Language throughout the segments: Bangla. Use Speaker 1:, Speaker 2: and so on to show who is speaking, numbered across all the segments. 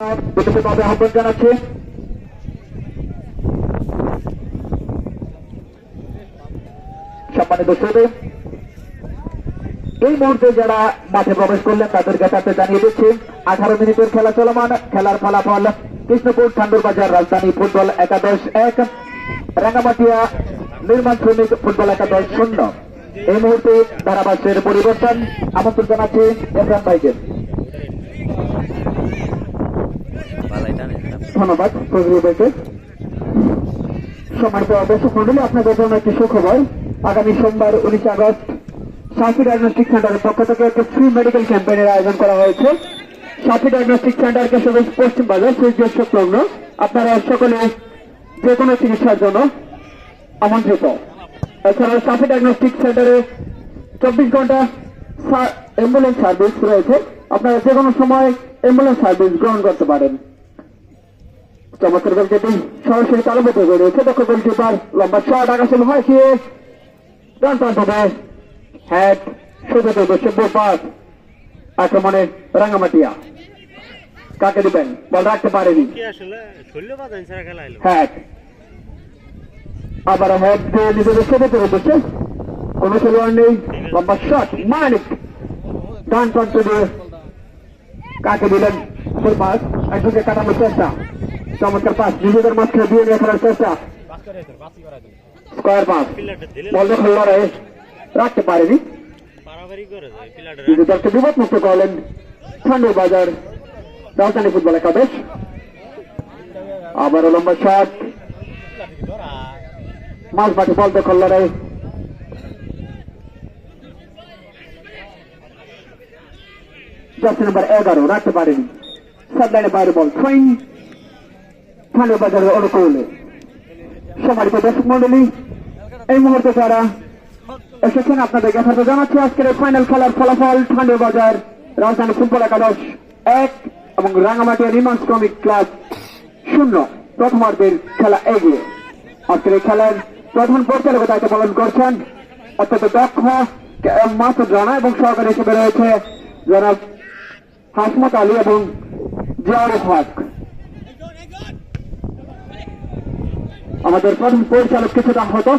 Speaker 1: বিশেষভাবে আহ্বান জানাচ্ছি। সম্মানিত শ্রোতা, এই মুহূর্তে যারা মাঠে প্রবেশ করলেন জানিয়ে আঠারো মিনিটের খেলা চলমান। খেলার ফলাফল কৃষ্ণপুর ঠান্ডুরবাজার রাজধানী ফুটবল একাদশ এক, রাঙ্গামাটিয়া নির্মাণ শ্রমিক ফুটবল একাদশ শূন্য। এই মুহূর্তে ধারাভাষ্যের পরিবর্তন। আমন্ত্রণ জানাচ্ছি ইমরান ভাইকে
Speaker 2: পালাইটা নেই
Speaker 1: ধন্যবাদ ভাইকে সম্মানিত দর্শক মন্ডলী আপনাদের জন্য একটি সুখবর। আগামী সোমবার উনিশে আগস্ট সাফি ডায়াগনস্টিক সেন্টারের পক্ষ থেকে একটি ফ্রি মেডিকেল ক্যাম্পেইনের আয়োজন করা হয়েছে। সাফি ডায়াগনস্টিক সেন্টার কেশবগঞ্জ পশ্চিম বাজার সূর্য সংলগ্ন আপনারা সকলে যে কোনো চিকিৎসার জন্য আমন্ত্রিত। এছাড়াও সাফি ডায়াগনস্টিক সেন্টারে চব্বিশ ঘণ্টা অ্যাম্বুলেন্স সার্ভিস রয়েছে। আপনারা যে কোনো সময় অ্যাম্বুলেন্স সার্ভিস গ্রহণ করতে পারেন। চমৎকার গোলকিপিং সরাসরি তালুবতে গড়ে রয়েছে দক্ষ গোলকিপার লম্বা শট আকাশে ভাসিয়ে ডান প্রান্ততে হ্যাট সুযোগ বৈশ্যব্য পাস আক্রমণে রাঙ্গামাটিয়া। কাকে দিবেন? বল রাখতে পারেনি। হ্যাট আবার হ্যাট দিয়ে নিজেদের সুযোগ বসে কোন খেলোয়াড় নেই লম্বা শট মানিক। ডান প্রান্ত দিয়ে কাকে দিলেন ফুল পাস একজনকে কাটানোর চেষ্টা। চমৎকার পাস নিজেদের মাঝখানে দিয়ে নিয়ে ফেলার চেষ্টা। স্কোয়ার পাস
Speaker 3: পিলারটা দিলে
Speaker 1: বল দখল লড়াই। রাখতে পারেনি। দলকে বিপদ মুক্ত করলেন ঠান্ডুর বাজার রাজধানী ফুটবল একাদশ আবারও লম্বা শট মাঝ মাঠে বল দখল লড়াই। জার্সি নাম্বার এগারো, রাখতে পারেনি। সাবলাইনে বাইরে বল। থ্রোয়িং ঠান্ডুর বাজারের অনুকূলে। সম্মানিত দর্শক মন্ডলী এই মুহূর্তে যারা এসেছেন, আপনাদের যথার্থ জানাচ্ছি, আজকের ফাইনাল খেলার ফলাফল ঠান্ডে বাজার রাজধানী ফুটবল একাদশ এক এবং রাঙামাটিয়া নির্মাণ শ্রমিক ক্লাব শূন্য। প্রথমার্ধের খেলা এগিয়ে। আজকের এই খেলার প্রধান পরিচালকের দায়িত্ব পালন করছেন অত্যন্ত দক্ষ মাসুদ রানা এবং সহকারী হিসেবে রয়েছে যারা হাসমত আলী এবং জিয়াউল হক আমাদের প্রধান পরিচালক কিছুটা হতো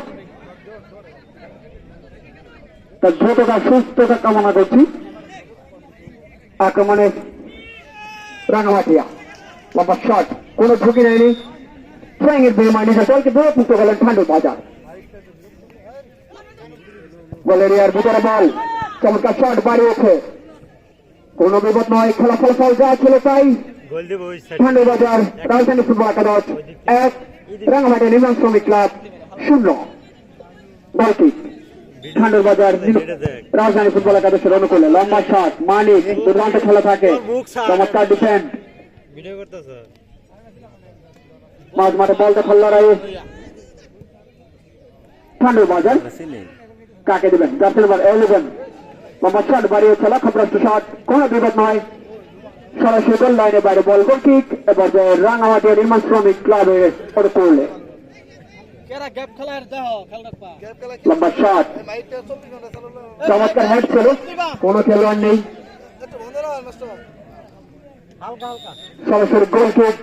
Speaker 1: তার দ্রুততা সুস্থতা কামনা করছি। আক্রমণে রাঙামাটিয়া লম্বা শট কোনো ঝুঁকি নেয়নি। বিনিময় নিজের দলকে দূরে মুক্ত করলেন ঠান্ডু বাজার। বলের এরিয়ার ভিতরে বল চমৎকার শট বাড়িয়েছে। কোনো বিপদ নয় খেলা ফলাফল যা ছিল তাই। ঠান্ডু বাজার রাজধানী ফুটবল একাদশ এক রাঙামাটি নির্মাণ শ্রমিক ক্লাব শূন্য। বল কিক ঠান্ডুর বাজার রাজধানী ফুটবল একাদশের অনুকূলে লম্বা শট মালিক দুর্দান্ত খেলা থাকে। চমৎকার ডিফেন্ড মাঝ মাঠে বল দখল লড়াই। ঠান্ডুর বাজার কাকে দিবেন? জার্সি নাম্বার ইলেভেন লম্বা শট বাড়িয়েছে লক্ষ্যভ্রষ্ট শট। কোনো বিপদ নয়। সরাসরি গোল লাইনে বাইরে বল গোল কিক এবার যে রাঙামাটি নির্মাণ শ্রমিক ক্লাবে অনুকূলে লম্বা শট চমৎকার হেড ছিল। কোনো খেলোয়াড় নেই। সরাসরি গোল কিক।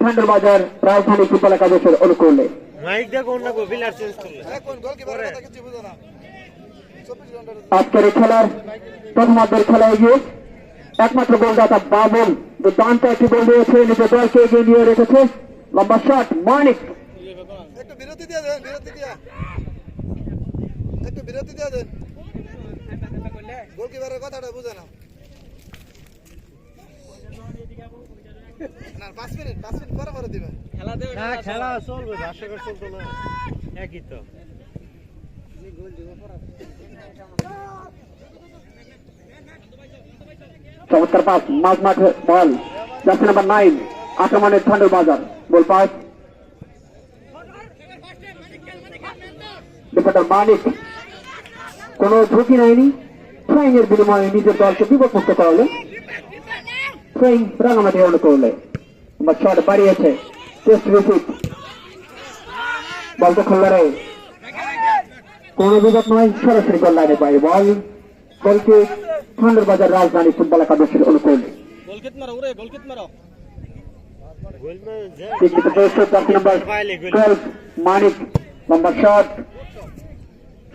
Speaker 1: ঠান্ডুর বাজার রাজধানী ফুটবল একাদশের অনুকূলে।
Speaker 3: করলে।
Speaker 1: আজকের খেলার প্রথমার্ধের খেলায় গিয়ে একমাত্র গোলদাতা বাবুল দুর্দান্ত একটি গোল দিয়েছে নিজের দলকে এগিয়ে নিয়ে রেখেছে। লম্বা শট মানিক।
Speaker 4: একটু বিরতি দিয়ে দেন বিরতি দিয়া। একটু বিরতি দিয়ে দেন। গোলকিপারের কথাটা বুঝে না না পাঁচ মিনিট পাঁচ মিনিট পরে পরে দিবেন।
Speaker 3: না খেলা চলবে ভাষ্যকর চলতো না। একই তো।
Speaker 1: চমৎকার পাস, মাঝ মাঠে বল। জার্সি নাম্বার নাইন আক্রমণের ঠান্ডুর বাজার। Ball pass defender Manik. কোনো ঝুঁকি নেয়নি। ফ্রাইং এর বিনিময়ে নিজের দলকে বিপদ মুক্ত করালেন ফ্রাইং রাঙামাটি অনুকূলে বা শট বাড়িয়েছে। টেস্ট রিসিভ বল দখল লড়াই কোনো বিপদ নয়। সরাসরি গোল লাইনে বাইরে বল গোলকে ঠান্ডার বাজার রাজধানী ফুটবল একাদশের অনুকূলে। নাম্বার মানিক লম্বা শট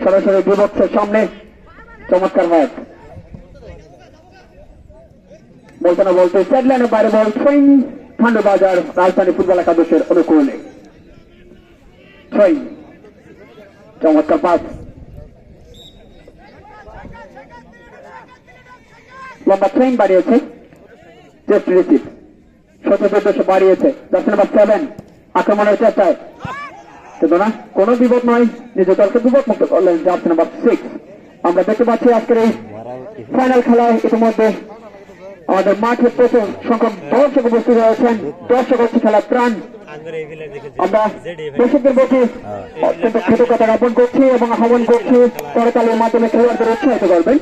Speaker 1: সরাসরি বিভক্সের সামনে চমৎকার হ্যাট বলতে না বলতে সেট লাইনের বাইরে বল সুইং ঠান্ডা বাজার রাজধানী ফুটবল একাদশের অনুকূলে। সুইং চমৎকার পাস লম্বা সুইং বাড়িয়েছে। টেস্ট রিসিভ শত চোদ্দশো বাড়িয়েছে। দশ নাম্বার সেভেন আক্রমণের চেষ্টায়। কিন্তু না, কোনো বিপদ নয় নিজ দলকে বিপদ মুক্ত করলেন জার্সি নাম্বার সিক্স আমরা দেখতে পাচ্ছি আজকের এই ফাইনাল খেলায় ইতিমধ্যে আমাদের মাঠে প্রচুর সংখ্যক দর্শক উপস্থিত হয়েছেন। দর্শক হচ্ছে খেলার প্রাণ। আমরা দর্শকদের প্রতি অত্যন্ত কৃতজ্ঞতা জ্ঞাপন করছি এবং আহ্বান করছি। করতালের মাধ্যমে খেলোয়াড়দের উৎসাহিত করবেন।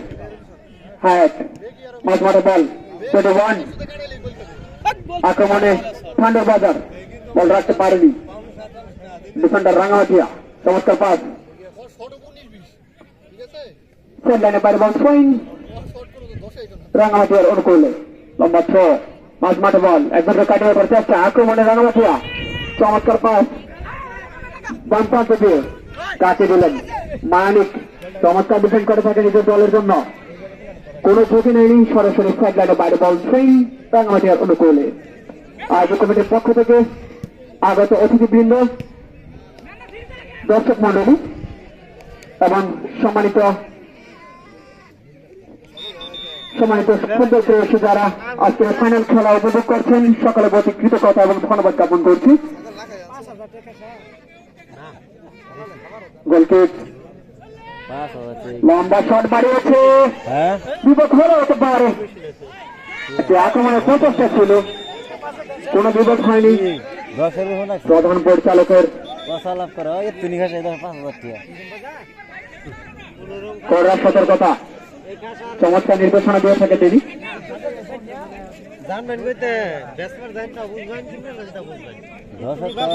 Speaker 1: হ্যাঁ মাঝ মাঠে বল। ওয়ান আক্রমণে ঠান্ডার বাজার। বল রাখতে পারেনি। ডিফেন্ডার রাঙামাটিয়া। চমৎকার পাস। লাইনে বল রাঙামাটিয়ার অনুকূলে। লম্বা থ্রো মাঝ বল। একজনকে কাটিয়ে করার চেষ্টা। আক্রমণে রাঙামাটিয়া। চমৎকার পাস। বাম প্রান্ত দিয়ে কাটিয়ে দিলেন মায়ানিক চমৎকার ডিফেন্ড করে থাকে নিজের দলের জন্য। কোন ঝুঁকি নেয়নি সরাসরি সাইড লাইনে বাইরে বল সুইং রাঙামাটিয়ার অনুকূলে। আয়োজক কমিটির পক্ষ থেকে আগত অতিথিবৃন্দ দর্শক মন্ডলী এবং সম্মানিত সম্মানিত ফুটবল প্রেয়সী যারা আজকের ফাইনাল খেলা উপভোগ করছেন সকলে প্রতি কৃতজ্ঞতা এবং ধন্যবাদ জ্ঞাপন করছি।
Speaker 2: হচ্ছে
Speaker 1: লম্বা শট বাড়িয়েছে।
Speaker 2: হ্যাঁ?
Speaker 1: বিপদ হলে হতে পারে। যে আক্রমণের প্রচেষ্টা ছিল। কোনো বিপদ হয়নি। প্রধান পরিচালকের কড়া সতর্কতা। চমৎকার নির্দেশনা দিয়ে থাকে তিনি
Speaker 3: জানবেন কইতে ব্যাটসম্যান জানেন বুঝবেন কি না সেটা বুঝবেন।
Speaker 2: দশ হাজার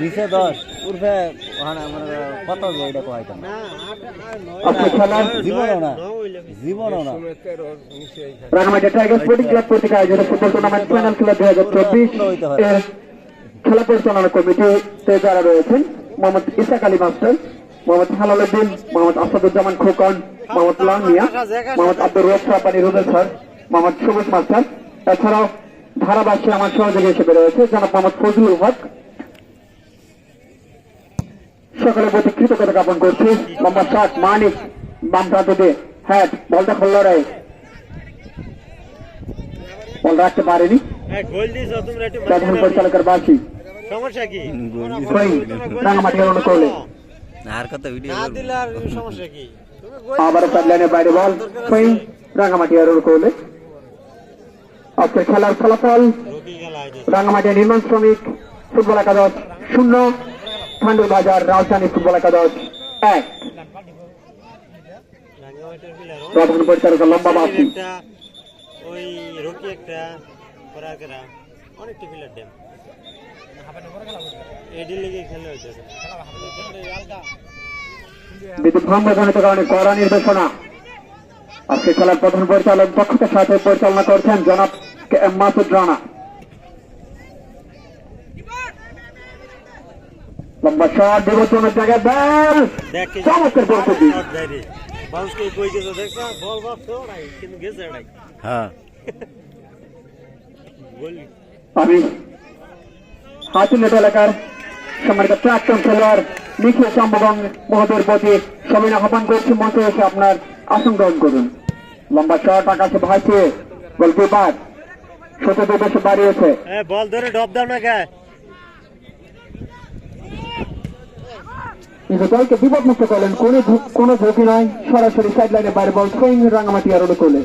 Speaker 2: নিচে দশ উর্ফে ওখানে আমার কত এটা কয়টা
Speaker 3: না আট আর নয়
Speaker 1: আজকে খেলার
Speaker 2: জীবনও না
Speaker 3: নয়
Speaker 2: না।
Speaker 1: রাঙামাটি টাইগার স্পোর্টিং ক্লাব কর্তৃক আয়োজিত ফুটবল টুর্নামেন্ট ফাইনাল খেলা দুই হাজার চব্বিশ। এর খেলা পরিচালনা কমিটিতে যারা রয়েছেন Mohammad Isak Ali master Mohammad Halal Uddin Mohammad Asaduzzaman Khokon Mohammad Lal Mia Mohammad Abdur Rauf Sapani Rubel sir Mohammad Sabuj master এছাড়াও ধারাভাষ্যে আমার সহযোগী হিসেবে রয়েছে জনাব মোহাম্মদ ফজলুল হক। সকলে প্রতি কৃতজ্ঞতা জ্ঞাপন করছি। লম্বা শার্ট মানিক বাম প্রান্ত দিয়ে হ্যাট বলটা খোল্ল রায় বল রাখতে পারেনি।
Speaker 3: গোল দিছো তোমরা একটু
Speaker 1: প্রধান পরিচালকের বাসী
Speaker 3: সমস্যা কি?
Speaker 1: সুইং রাঙামাটির অনুকূলে।
Speaker 2: আর কত ভিডিও
Speaker 3: না দিলে আর সমস্যা কি?
Speaker 1: আবার সাইড বাইরে বল সুইং রাঙামাটিয়ার অনুকূলে আজকের খেলার ফলাফল রাঙামাটিয়া নির্মাণ শ্রমিক ফুটবল একাদশ শূন্য ঠান্ডুর বাজার রাজধানী ফুটবল একাদশ এক। প্রধান পরিচালকের লম্বা বাসী
Speaker 3: একটা ওই রকি একটা পরাকেরা অনেকটা লিগে খেলে হয়েছে
Speaker 1: বিদ্যুৎ ভঙ্গজনিত কারণে কড়া নির্দেশনা। আজকে খেলার প্রধান পরিচালক দক্ষতার সাথে পরিচালনা করছেন জনাব মাসুদ রানা। লম্বা শট বিবর্তনের জায়গায় বল
Speaker 3: দেখ
Speaker 1: পরিস্থিতি
Speaker 3: শট দেয় রে। বাউন্স করে কই গেছে দেখছ বল ভাবছ নাই কিন্তু গেছে নাই
Speaker 2: হ্যাঁ।
Speaker 1: আমি হাতিনেট এলাকার সম্মানিত প্রাক্তন খেলোয়াড় মহোদয়ের প্রতি সবিন আহ্বান করছি মঞ্চে এসে আপনার আসন গ্রহণ করুন। লম্বা শট আকাশে গোলকিপার দেশে বাড়িয়েছে।
Speaker 3: বল ধরে ডব দাও না
Speaker 1: কিন্তু দলকে বিপদ মুক্ত করলেন কোন কোন ঝুঁকি নয় সরাসরি সাইড লাইনে বাইরে বল সুইং রাঙামাটি আর অনুকূলে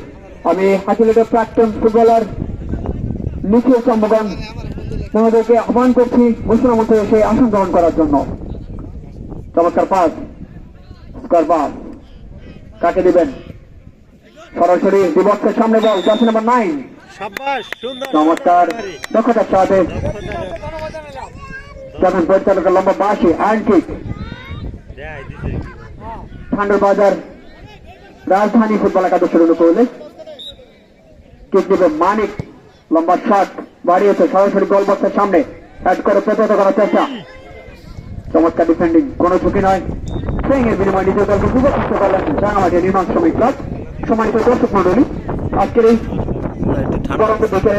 Speaker 1: আমি হাতিলেটের প্রাক্তন ফুটবলার নিখিল সম্ভবন মহোদয়কে আহ্বান করছি ঘোষণা মতো এসে আসন গ্রহণ করার জন্য। চমৎকার পাস স্কোয়ার পাস কাকে দিবেন? সরাসরি বিপক্ষের সামনে বল জার্সি নাম্বার নাইন চমৎকার। দক্ষতার সাথে। প্রধান পরিচালকের লম্বা বাসি আয়ন কিক বাজার রাজধানী ফুটবল একাদশের অনুকূলে। কিক দিবে মানিক লম্বা শট বাড়িয়েছে সরাসরি গোল বক্সের সামনে। অ্যাড করে প্রতিহত করার চেষ্টা। চমৎকার ডিফেন্ডিং কোনো ঝুঁকি নয়। সেই এর বিনিময় নিজের দলকে সুপ্রতিষ্ঠ করলেন রাঙামাটি নির্মাণ শ্রমিক ক্লাব সম্মানিত দর্শক মন্ডলী আজকের এই গরমের দিকে